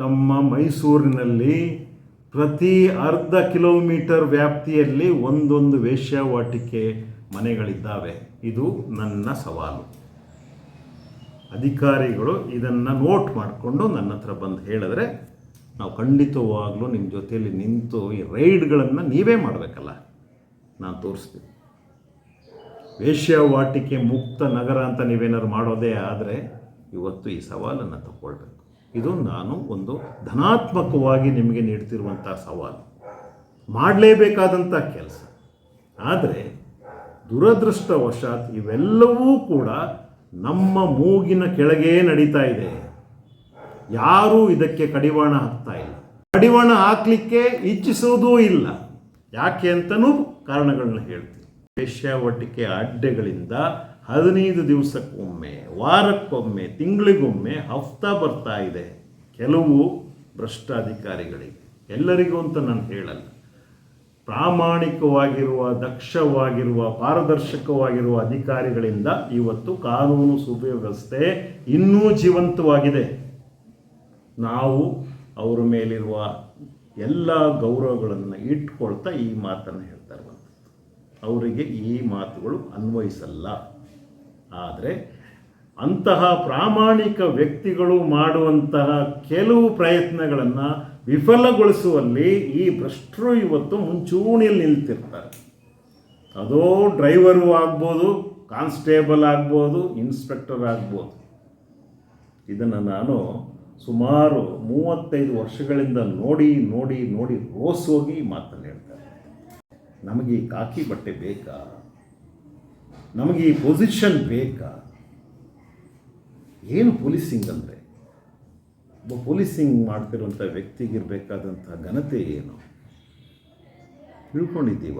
ನಮ್ಮ ಮೈಸೂರಿನಲ್ಲಿ ಪ್ರತಿ ಅರ್ಧ ಕಿಲೋಮೀಟರ್ ವ್ಯಾಪ್ತಿಯಲ್ಲಿ ಒಂದೊಂದು ವೇಶ್ಯಾವಾಟಿಕೆ ಮನೆಗಳಿದ್ದಾವೆ. ಇದು ನನ್ನ ಸವಾಲು. ಅಧಿಕಾರಿಗಳು ಇದನ್ನು ನೋಟ್ ಮಾಡಿಕೊಂಡು ನನ್ನ ಹತ್ರ ಬಂದು ಹೇಳಿದ್ರೆ, ನಾವು ಖಂಡಿತವಾಗ್ಲೂ ನಿಮ್ಮ ಜೊತೆಯಲ್ಲಿ ನಿಂತು ಈ ರೈಡ್ಗಳನ್ನು ನೀವೇ ಮಾಡಬೇಕಲ್ಲ? ನಾನು ತೋರಿಸ್ತೀನಿ. ವೇಶ್ಯಾವಾಟಿಕೆ ಮುಕ್ತ ನಗರ ಅಂತ ನೀವೇನಾದ್ರು ಮಾಡೋದೇ ಆದರೆ ಇವತ್ತು ಈ ಸವಾಲನ್ನು ತಗೊಳ್ಬೇಕು. ಇದು ನಾನು ಒಂದು ಧನಾತ್ಮಕವಾಗಿ ನಿಮಗೆ ನೀಡ್ತಿರುವಂಥ ಸವಾಲು. ಮಾಡಲೇಬೇಕಾದಂಥ ಕೆಲಸ. ಆದರೆ ದುರದೃಷ್ಟವಶಾತ್ ಇವೆಲ್ಲವೂ ಕೂಡ ನಮ್ಮ ಮೂಗಿನ ಕೆಳಗೇ ನಡೀತಾ ಇದೆ. ಯಾರೂ ಇದಕ್ಕೆ ಕಡಿವಾಣ ಹಾಕ್ತಾ ಇಲ್ಲ. ಕಡಿವಾಣ ಹಾಕಲಿಕ್ಕೆ ಇಚ್ಛಿಸುವುದೂ ಇಲ್ಲ. ಯಾಕೆ ಅಂತಲೂ ಕಾರಣಗಳನ್ನ ಹೇಳ್ತೀನಿ. ವೇಶ್ಯಾವಟಿಕೆ ಅಡ್ಡೆಗಳಿಂದ ಹದಿನೈದು ದಿವಸಕ್ಕೊಮ್ಮೆ, ವಾರಕ್ಕೊಮ್ಮೆ, ತಿಂಗಳಿಗೊಮ್ಮೆ ಹಫ್ತಾ ಬರ್ತಾ ಇದೆ. ಕೆಲವು ಭ್ರಷ್ಟಾಧಿಕಾರಿಗಳಿಗೆ. ಎಲ್ಲರಿಗೂ ಅಂತ ನಾನು ಹೇಳಲ್ಲ. ಪ್ರಾಮಾಣಿಕವಾಗಿರುವ, ದಕ್ಷವಾಗಿರುವ, ಪಾರದರ್ಶಕವಾಗಿರುವ ಅಧಿಕಾರಿಗಳಿಂದ ಇವತ್ತು ಕಾನೂನು ಸುವ್ಯವಸ್ಥೆ ಇನ್ನೂ ಜೀವಂತವಾಗಿದೆ. ನಾವು ಅವರ ಮೇಲಿರುವ ಎಲ್ಲ ಗೌರವಗಳನ್ನು ಇಟ್ಕೊಳ್ತಾ ಈ ಮಾತನ್ನು ಹೇಳ್ತಾ ಅವರಿಗೆ ಈ ಮಾತುಗಳು ಅನ್ವಯಿಸಲ್ಲ. ಆದರೆ ಅಂತಹ ಪ್ರಾಮಾಣಿಕ ವ್ಯಕ್ತಿಗಳು ಮಾಡುವಂತಹ ಕೆಲವು ಪ್ರಯತ್ನಗಳನ್ನು ವಿಫಲಗೊಳಿಸುವಲ್ಲಿ ಈ ಭ್ರಷ್ಟರು ಇವತ್ತು ಮುಂಚೂಣಿಯಲ್ಲಿ ನಿಲ್ತಿರ್ತಾರೆ ಅದೋ ಡ್ರೈವರು ಆಗ್ಬೋದು, ಕಾನ್ಸ್ಟೇಬಲ್ ಆಗ್ಬೋದು, ಇನ್ಸ್ಪೆಕ್ಟರ್ ಆಗ್ಬೋದು. ಇದನ್ನು ನಾನು ಸುಮಾರು ಮೂವತ್ತೈದು ವರ್ಷಗಳಿಂದ ನೋಡಿ ನೋಡಿ ನೋಡಿ ರೋಸ್ ಹೋಗಿ ಮಾತನ್ನು ಹೇಳ್ತಾರೆ ನಮಗೆ ಈ ಕಾಕಿ ಬಟ್ಟೆ ಬೇಕಾ? ನಮಗೆ ಈ ಪೊಸಿಷನ್ ಬೇಕಾ? ಏನು ಪೊಲೀಸಿಂಗ್ ಅಂದರೆ? ಒಬ್ಬ ಪೊಲೀಸಿಂಗ್ ಮಾಡ್ತಿರುವಂಥ ವ್ಯಕ್ತಿಗಿರಬೇಕಾದಂಥ ಘನತೆ ಏನು? ತಿಳ್ಕೊಂಡಿದ್ದೀವ?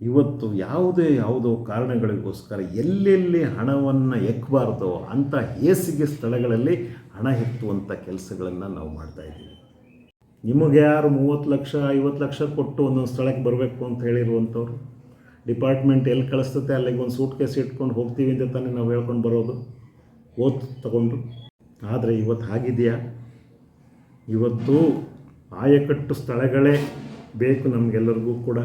ಇವತ್ತು ಯಾವುದೇ ಯಾವುದೋ ಕಾರಣಗಳಿಗೋಸ್ಕರ ಎಲ್ಲೆಲ್ಲಿ ಹಣವನ್ನು ಎಕ್ಕಬಾರ್ದೋ ಅಂಥ ಹೇಸಿಗೆ ಸ್ಥಳಗಳಲ್ಲಿ ಹಣ ಎತ್ತುವಂಥ ಕೆಲಸಗಳನ್ನು ನಾವು ಮಾಡ್ತಾ ಇದ್ದೀವಿ. ನಿಮಗೆ ಯಾರು ಮೂವತ್ತು ಲಕ್ಷ, ಐವತ್ತು ಲಕ್ಷ ಕೊಟ್ಟು ಒಂದೊಂದು ಸ್ಥಳಕ್ಕೆ ಬರಬೇಕು ಅಂತ ಹೇಳಿರುವಂಥವ್ರು ಡಿಪಾರ್ಟ್ಮೆಂಟ್ ಎಲ್ಲಿ ಕಳಿಸ್ತತೆ ಅಲ್ಲಿಗೆ ಒಂದು ಸೂಟ್ ಕೇಸ್ ಇಟ್ಕೊಂಡು ಹೋಗ್ತೀವಿ ಅಂತ ತಾನೇ ನಾವು ಹೇಳ್ಕೊಂಡು ಬರೋದು. ಓದ್ ತಗೊಂಡು. ಆದರೆ ಇವತ್ತು ಹಾಗಿದೆಯಾ? ಇವತ್ತು ಆಯಕಟ್ಟು ಸ್ಥಳಗಳೇ ಬೇಕು ನಮಗೆಲ್ಲರಿಗೂ ಕೂಡ.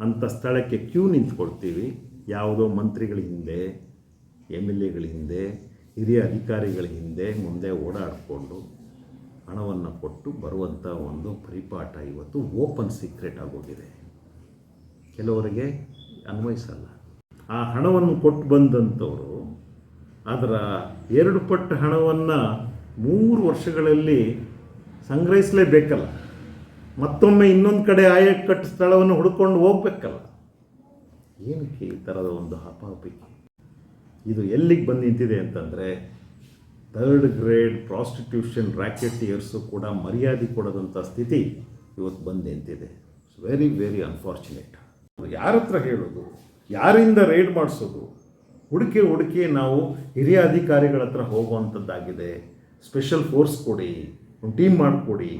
ಅಂಥ ಸ್ಥಳಕ್ಕೆ ಕ್ಯೂ ನಿಂತ್ಕೊಳ್ತೀವಿ. ಯಾವುದೋ ಮಂತ್ರಿಗಳ ಹಿಂದೆ, ಎಂ ಎಲ್ ಎಗಳ ಹಿಂದೆ, ಹಿರಿಯ ಅಧಿಕಾರಿಗಳ ಹಿಂದೆ ಮುಂದೆ ಓಡಾಡಿಕೊಂಡು ಹಣವನ್ನು ಕೊಟ್ಟು ಬರುವಂಥ ಒಂದು ಪರಿಪಾಠ ಇವತ್ತು ಓಪನ್ ಸೀಕ್ರೆಟ್ ಆಗೋಗಿದೆ. ಕೆಲವರಿಗೆ ಅನ್ವಯಿಸಲ್ಲ. ಆ ಹಣವನ್ನು ಕೊಟ್ಟು ಬಂದಂಥವರು ಅದರ ಎರಡು ಪಟ್ಟು ಹಣವನ್ನು ಮೂರು ವರ್ಷಗಳಲ್ಲಿ ಸಂಗ್ರಹಿಸಲೇಬೇಕಲ್ಲ. ಮತ್ತೊಮ್ಮೆ ಇನ್ನೊಂದು ಕಡೆ ಆಯಕಟ್ಟು ಸ್ಥಳವನ್ನು ಹುಡ್ಕೊಂಡು ಹೋಗ್ಬೇಕಲ್ಲ. ಏನಕ್ಕೆ ಈ ಥರದ ಒಂದು ಹಪಾಪಿಕೆ ಇದು ಎಲ್ಲಿಗೆ ಬಂದು ನಿಂತಿದೆ ಅಂತಂದರೆ ಥರ್ಡ್ ಗ್ರೇಡ್ ಪ್ರಾಸ್ಟಿಟ್ಯೂಷನ್ ರ್ಯಾಕೆಟಿಯರ್ಸು ಕೂಡ ಮರ್ಯಾದೆ ಕೊಡದಂಥ ಸ್ಥಿತಿ ಇವತ್ತು ಬಂದು ನಿಂತಿದೆ. ವೆರಿ ವೆರಿ ಅನ್ಫಾರ್ಚುನೇಟ್ ಯಾರ ಹತ್ರ ಹೇಳೋದು? ಯಾರಿಂದ ರೈಡ್ ಮಾಡಿಸೋದು? ಹುಡುಕಿ ಹುಡುಕಿ ನಾವು ಹಿರಿಯ ಅಧಿಕಾರಿಗಳ ಹತ್ರ ಹೋಗುವಂಥದ್ದಾಗಿದೆ. ಸ್ಪೆಷಲ್ ಫೋರ್ಸ್ ಕೊಡಿ, ಒಂದು ಟೀಮ್ ಮಾಡಿಕೊಡಿ.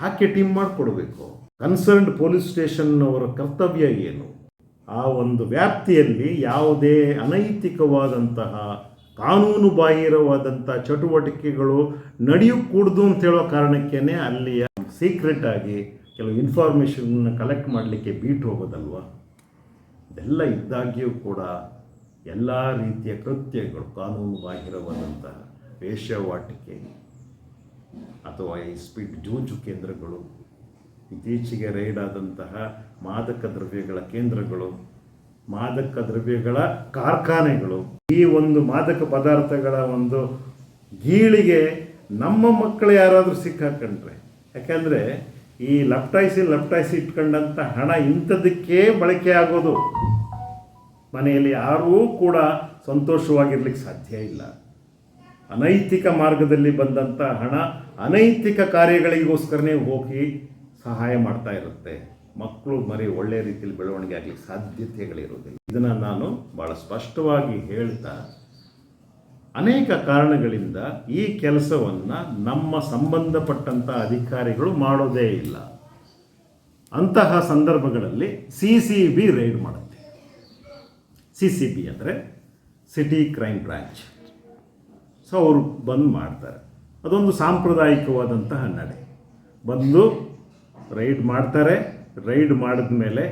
ಯಾಕೆ ಟೀಮ್ ಮಾಡಿಕೊಡ್ಬೇಕು? ಕನ್ಸರ್ನ್ಡ್ ಪೊಲೀಸ್ ಸ್ಟೇಷನ್ನವರ ಕರ್ತವ್ಯ ಏನು? ಆ ಒಂದು ವ್ಯಾಪ್ತಿಯಲ್ಲಿ ಯಾವುದೇ ಅನೈತಿಕವಾದಂತಹ, ಕಾನೂನು ಬಾಹಿರವಾದಂಥ ಚಟುವಟಿಕೆಗಳು ನಡೆಯಕೂಡ್ದು ಅಂತ ಹೇಳೋ ಕಾರಣಕ್ಕೇ ಅಲ್ಲಿಯ ಸೀಕ್ರೆಟ್ ಆಗಿ ಕೆಲವು ಇನ್ಫಾರ್ಮೇಷನ್ನ ಕಲೆಕ್ಟ್ ಮಾಡಲಿಕ್ಕೆ ಬೀಟ್ ಹೋಗೋದಲ್ವ? ಇದೆಲ್ಲ ಇದ್ದಾಗ್ಯೂ ಕೂಡ ಎಲ್ಲ ರೀತಿಯ ಕೃತ್ಯಗಳು ಕಾನೂನು ಬಾಹಿರವಾದಂತಹ ವೇಶ್ಯಾವಾಟಿಕೆ ಅಥವಾ ಈ ಸ್ಪೀಡ್ ಜೂಜು ಕೇಂದ್ರಗಳು, ಇತ್ತೀಚೆಗೆ ರೈಡ್ ಆದಂತಹ ಮಾದಕ ದ್ರವ್ಯಗಳ ಕೇಂದ್ರಗಳು, ಮಾದಕ ದ್ರವ್ಯಗಳ ಕಾರ್ಖಾನೆಗಳು, ಈ ಒಂದು ಮಾದಕ ಪದಾರ್ಥಗಳ ಒಂದು ಗೀಳಿಗೆ ನಮ್ಮ ಮಕ್ಕಳು ಯಾರಾದರೂ ಸಿಕ್ಕಾಕೊಂಡ್ರೆ, ಯಾಕೆಂದರೆ ಈ ಲಪ್ಟಾಯಿಸಿ ಲಪ್ಟಾಯಿಸಿ ಇಟ್ಕೊಂಡಂಥ ಹಣ ಇಂಥದಕ್ಕೆ ಬಳಕೆ ಆಗೋದು. ಮನೆಯಲ್ಲಿ ಯಾರೂ ಕೂಡ ಸಂತೋಷವಾಗಿರ್ಲಿಕ್ಕೆ ಸಾಧ್ಯ ಇಲ್ಲ. ಅನೈತಿಕ ಮಾರ್ಗದಲ್ಲಿ ಬಂದಂಥ ಹಣ ಅನೈತಿಕ ಕಾರ್ಯಗಳಿಗೋಸ್ಕರನೇ ಹೋಗಿ ಸಹಾಯ ಮಾಡ್ತಾ ಇರುತ್ತೆ. ಮಕ್ಕಳು ಮರಿ ಒಳ್ಳೆಯ ರೀತಿಯಲ್ಲಿ ಬೆಳವಣಿಗೆ ಆಗಲಿಕ್ಕೆ ಸಾಧ್ಯತೆಗಳಿರೋದಿಲ್ಲ. ಇದನ್ನು ನಾನು ಭಾಳ ಸ್ಪಷ್ಟವಾಗಿ ಹೇಳ್ತಾ ಅನೇಕ ಕಾರಣಗಳಿಂದ ಈ ಕೆಲಸವನ್ನು ನಮ್ಮ ಸಂಬಂಧಪಟ್ಟಂಥ ಅಧಿಕಾರಿಗಳು ಮಾಡೋದೇ ಇಲ್ಲ. ಅಂತಹ ಸಂದರ್ಭಗಳಲ್ಲಿ ಸಿ ಸಿ ಬಿ ರೈಡ್ ಮಾಡುತ್ತೆ. ಸಿ ಸಿ ಬಿ ಅಂದರೆ ಸಿಟಿ ಕ್ರೈಮ್ ಬ್ರಾಂಚ್. ಸೊ ಅವರು ಬಂದು ಮಾಡ್ತಾರೆ. ಅದೊಂದು ಸಾಂಪ್ರದಾಯಿಕವಾದಂತಹ ನಡೆ. ಬಂದು ರೈಡ್ ಮಾಡ್ತಾರೆ. ರೈಡ್ ಮಾಡಿದ ಮೇಲೆ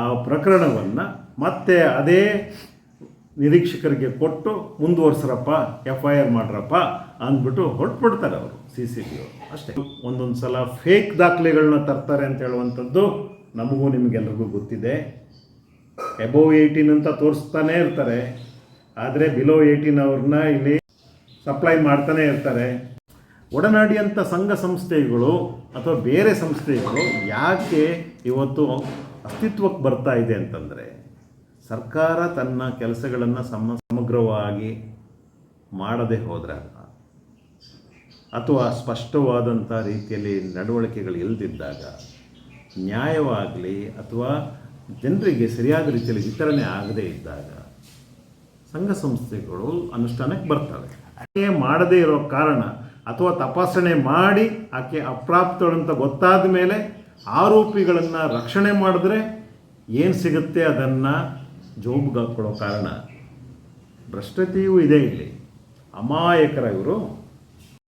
ಆ ಪ್ರಕರಣವನ್ನು ಮತ್ತೆ ಅದೇ ನಿರೀಕ್ಷಕರಿಗೆ ಕೊಟ್ಟು ಮುಂದುವರ್ಸ್ರಪ್ಪ ಎಫ್ ಐ ಆರ್ ಮಾಡ್ರಪ್ಪ ಅಂದ್ಬಿಟ್ಟು ಹೊರಟ್ಬಿಡ್ತಾರೆ ಅವರು ಸಿ ಸಿ ಬಿ ಅವರು ಅಷ್ಟೇ. ಒಂದೊಂದು ಸಲ ಫೇಕ್ ದಾಖಲೆಗಳನ್ನ ತರ್ತಾರೆ ಅಂತ ಹೇಳುವಂಥದ್ದು ನಮಗೂ ನಿಮಗೆಲ್ರಿಗೂ ಗೊತ್ತಿದೆ. ಎಬೋವ್ ಏಯ್ಟೀನ್ ಅಂತ ತೋರಿಸ್ತಾನೆ ಇರ್ತಾರೆ. ಆದರೆ ಬಿಲೋ ಏಯ್ಟೀನ್ ಅವ್ರನ್ನ ಇಲ್ಲಿ ಸಪ್ಲೈ ಮಾಡ್ತಾನೆ ಇರ್ತಾರೆ. ಒಡನಾಡಿಯಂಥ ಸಂಘ ಸಂಸ್ಥೆಗಳು ಅಥವಾ ಬೇರೆ ಸಂಸ್ಥೆಗಳು ಯಾಕೆ ಇವತ್ತು ಅಸ್ತಿತ್ವಕ್ಕೆ ಬರ್ತಾ ಇದೆ ಅಂತಂದರೆ ಸರ್ಕಾರ ತನ್ನ ಕೆಲಸಗಳನ್ನು ಸಮ, ಸಮಗ್ರವಾಗಿ ಮಾಡದೆ ಹೋದರೆ ಅಥವಾ ಸ್ಪಷ್ಟವಾದಂಥ ರೀತಿಯಲ್ಲಿ ನಡವಳಿಕೆಗಳು ಇಲ್ಲದಿದ್ದಾಗ ನ್ಯಾಯವಾಗಲಿ ಅಥವಾ ಜನರಿಗೆ ಸರಿಯಾದ ರೀತಿಯಲ್ಲಿ ವಿತರಣೆ ಆಗದೇ ಇದ್ದಾಗ ಸಂಘ ಸಂಸ್ಥೆಗಳು ಅನುಷ್ಠಾನಕ್ಕೆ ಬರ್ತವೆ. ಆಕೆ ಮಾಡದೇ ಇರೋ ಕಾರಣ ಅಥವಾ ತಪಾಸಣೆ ಮಾಡಿ ಆಕೆ ಅಂತ ಗೊತ್ತಾದ ಮೇಲೆ ಆರೋಪಿಗಳನ್ನು ರಕ್ಷಣೆ ಮಾಡಿದ್ರೆ ಏನು ಸಿಗುತ್ತೆ ಅದನ್ನು ಜೋಬ್ಗೆ ಹಾಕ್ಕೊಳ್ಳೋ ಕಾರಣ ಭ್ರಷ್ಟತೆಯೂ ಇದೆ ಇಲ್ಲಿ. ಅಮಾಯಕರ ಇವರು